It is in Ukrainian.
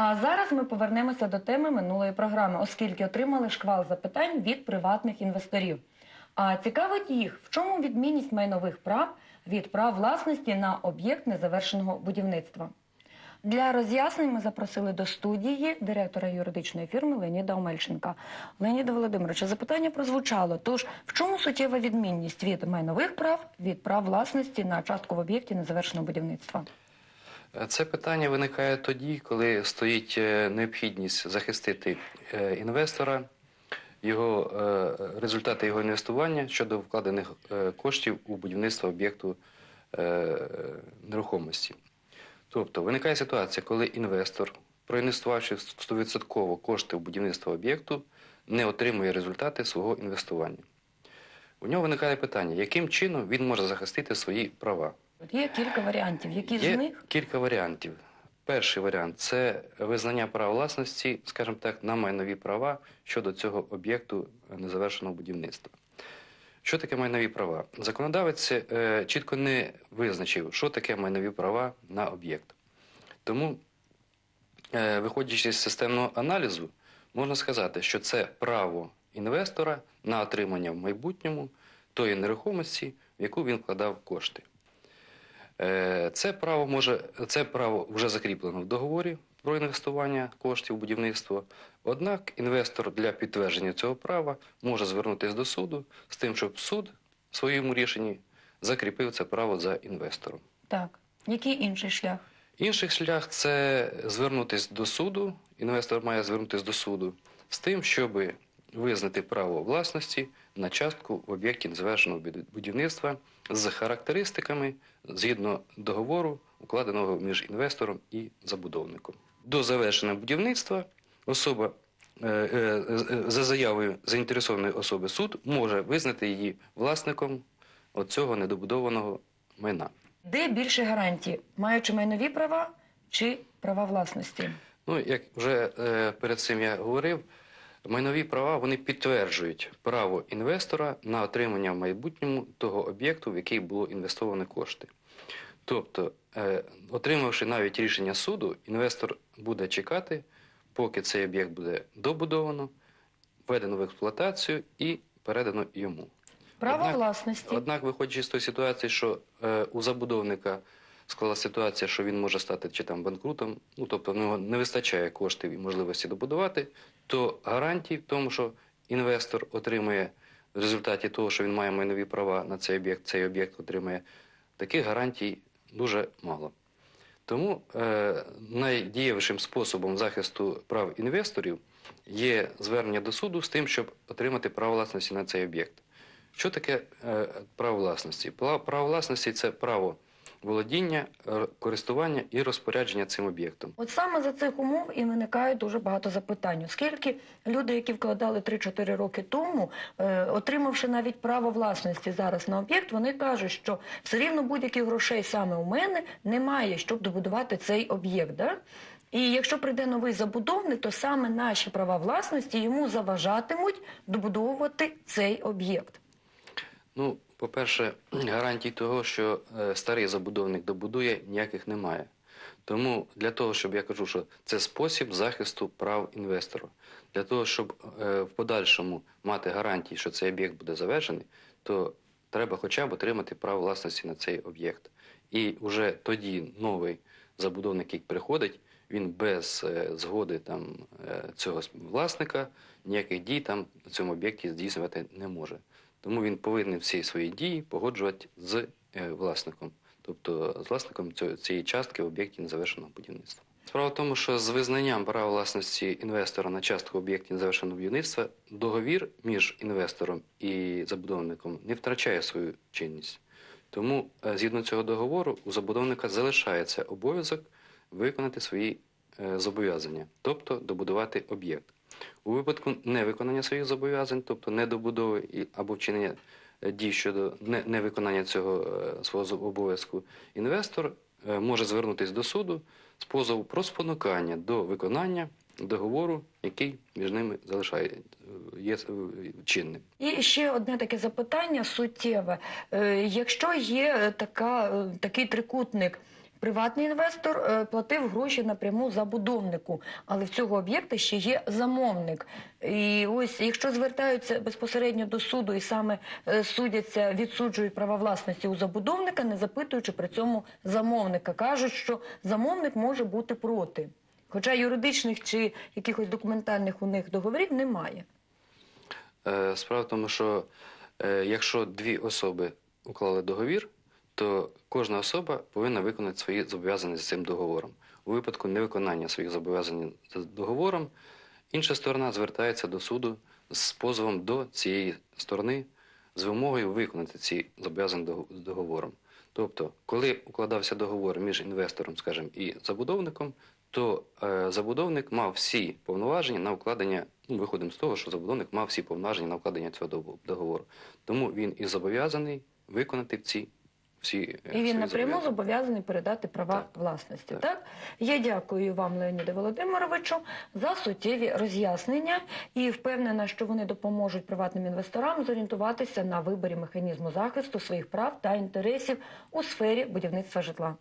А зараз ми повернемося до теми минулої програми, оскільки отримали шквал запитань від приватних інвесторів. А цікавить їх, в чому відмінність майнових прав від прав власності на об'єкт незавершеного будівництва. Для роз'яснень ми запросили до студії директора юридичної фірми Леоніда Омельченка. Леоніда Володимировича, запитання прозвучало. Тож, в чому суттєва відмінність від майнових прав від прав власності на частку в об'єкті незавершеного будівництва? Е, Це питання виникає тоді, коли стоїть е, необхідність захистити е, інвестора, його результати його інвестування щодо вкладених коштів у будівництво об'єкту нерухомості. Тобто виникає ситуація, коли інвестор, проінвестувавши 100% кошти в будівництво об'єкту, не отримує результати свого інвестування. У нього виникає питання, яким чином він може захистити свої права. Є кілька варіантів. Які Є з них кілька варіантів. Перший варіант це визнання права власності, скажімо так, на майнові права щодо цього об'єкту незавершеного будівництва. Що таке майнові права? Законодавець е, чітко не визначив, що таке майнові права на об'єкт. Тому, е, виходячи з системного аналізу, можна сказати, що це право інвестора на отримання в майбутньому тої нерухомості, в яку він вкладав кошти. Е, Це право може це право вже закріплено в договорі про інвестування коштів у будівництво. Однак інвестор для підтвердження цього права може звернутися до суду з тим, щоб суд в своєму рішенні закріпив це право за інвестором. так. Який інший шлях? Інший шлях це звернутися до суду. Інвестор має звернутися до суду з тим, щоб визнати право власності на частку в об'єкті незавершеного будівництва з характеристиками згідно договору, укладеного між інвестором і забудовником. До завершення будівництва особа е, е, е, за заявою заінтересованої особи суд може визнати її власником оцього недобудованого майна. Де більше гарантій, маючи майнові права чи права власності? Ну, як вже е, перед цим я говорив, майнові права вони підтверджують право інвестора на отримання в майбутньому того об'єкту, в який було інвестовано кошти. Тобто, е, отримавши навіть рішення суду, інвестор буде чекати, поки цей об'єкт буде добудовано, введено в експлуатацію і передано йому. Право Однак- власності. Однак, виходячи з тої ситуації, що е, у забудовника склалася ситуація, що він може стати чи там банкрутом, ну тобто в нього не вистачає коштів і можливості добудувати, то гарантій в тому, що інвестор отримує в результаті того, що він має майнові права на цей об'єкт, цей об'єкт отримує, таких гарантій дуже мало. Тому е, найдієвішим способом захисту прав інвесторів є звернення до суду з тим, щоб отримати право власності на цей об'єкт. Що таке е, право власності? Право власності це право володіння, е, користування і розпорядження цим об'єктом. От саме за цих умов і виникає дуже багато запитань, оскільки люди, які вкладали 3-4 роки тому, е, отримавши навіть право власності зараз на об'єкт, вони кажуть, що все рівно будь-яких грошей саме у мене немає, щоб добудувати цей об'єкт. Да? І якщо прийде новий забудовник, то саме наші права власності йому заважатимуть добудовувати цей об'єкт. Ну, по-перше, гарантій того, що е, старий забудовник добудує, ніяких немає. Тому для того, щоб я кажу, що це спосіб захисту прав інвестора. Для того, щоб е, в подальшому мати гарантії, що цей об'єкт буде завершений, то треба хоча б отримати право власності на цей об'єкт. І вже тоді новий забудовник, який приходить, він без е, згоди там, цього власника ніяких дій там на цьому об'єкті здійснювати не може. Тому він повинен всі свої дії погоджувати з е, власником, тобто з власником цієї частки в об'єкті незавершеного будівництва. Справа в тому, що з визнанням права власності інвестора на частку в об'єкті незавершеного будівництва договір між інвестором і забудовником не втрачає свою чинність. Тому, е, згідно цього договору, у забудовника залишається обов'язок виконати свої е, зобов'язання, тобто добудувати об'єкт. У випадку невиконання своїх зобов'язань, тобто недобудови або вчинення е, дій щодо невиконання цього е, свого обов'язку, інвестор е, може звернутися до суду з позову про спонукання до виконання договору, який між ними залишає є чинним. І ще одне таке запитання суттєве. Якщо є така, такий трикутник Приватний інвестор е, платив гроші напряму забудовнику, але в цього об'єкта ще є замовник. І ось, якщо звертаються безпосередньо до суду і саме е, судяться, відсуджують права власності у забудовника, не запитуючи при цьому замовника, кажуть, що замовник може бути проти. Хоча юридичних чи якихось документальних у них договорів немає. Е, Справа в тому, що якщо дві особи уклали договір, то кожна особа повинна виконати свої зобов'язання з цим договором. У випадку невиконання своїх зобов'язань з договором, інша сторона звертається до суду з позовом до цієї сторони з вимогою виконати ці зобов'язання з договором. Тобто, коли укладався договор між інвестором, скажімо, і забудовником, то е, забудовник мав всі повноваження на укладення. Ну, виходимо з того, що забудовник мав всі повноваження на укладення цього договору. Тому він і зобов'язаний виконати ці всі е, І він напряму зобов'язаний передати права Так. власності. Так. Так. я дякую вам, Леоніде Володимировичу, за суттєві роз'яснення і впевнена, що вони допоможуть приватним інвесторам зорієнтуватися на виборі механізму захисту своїх прав та інтересів у сфері будівництва житла.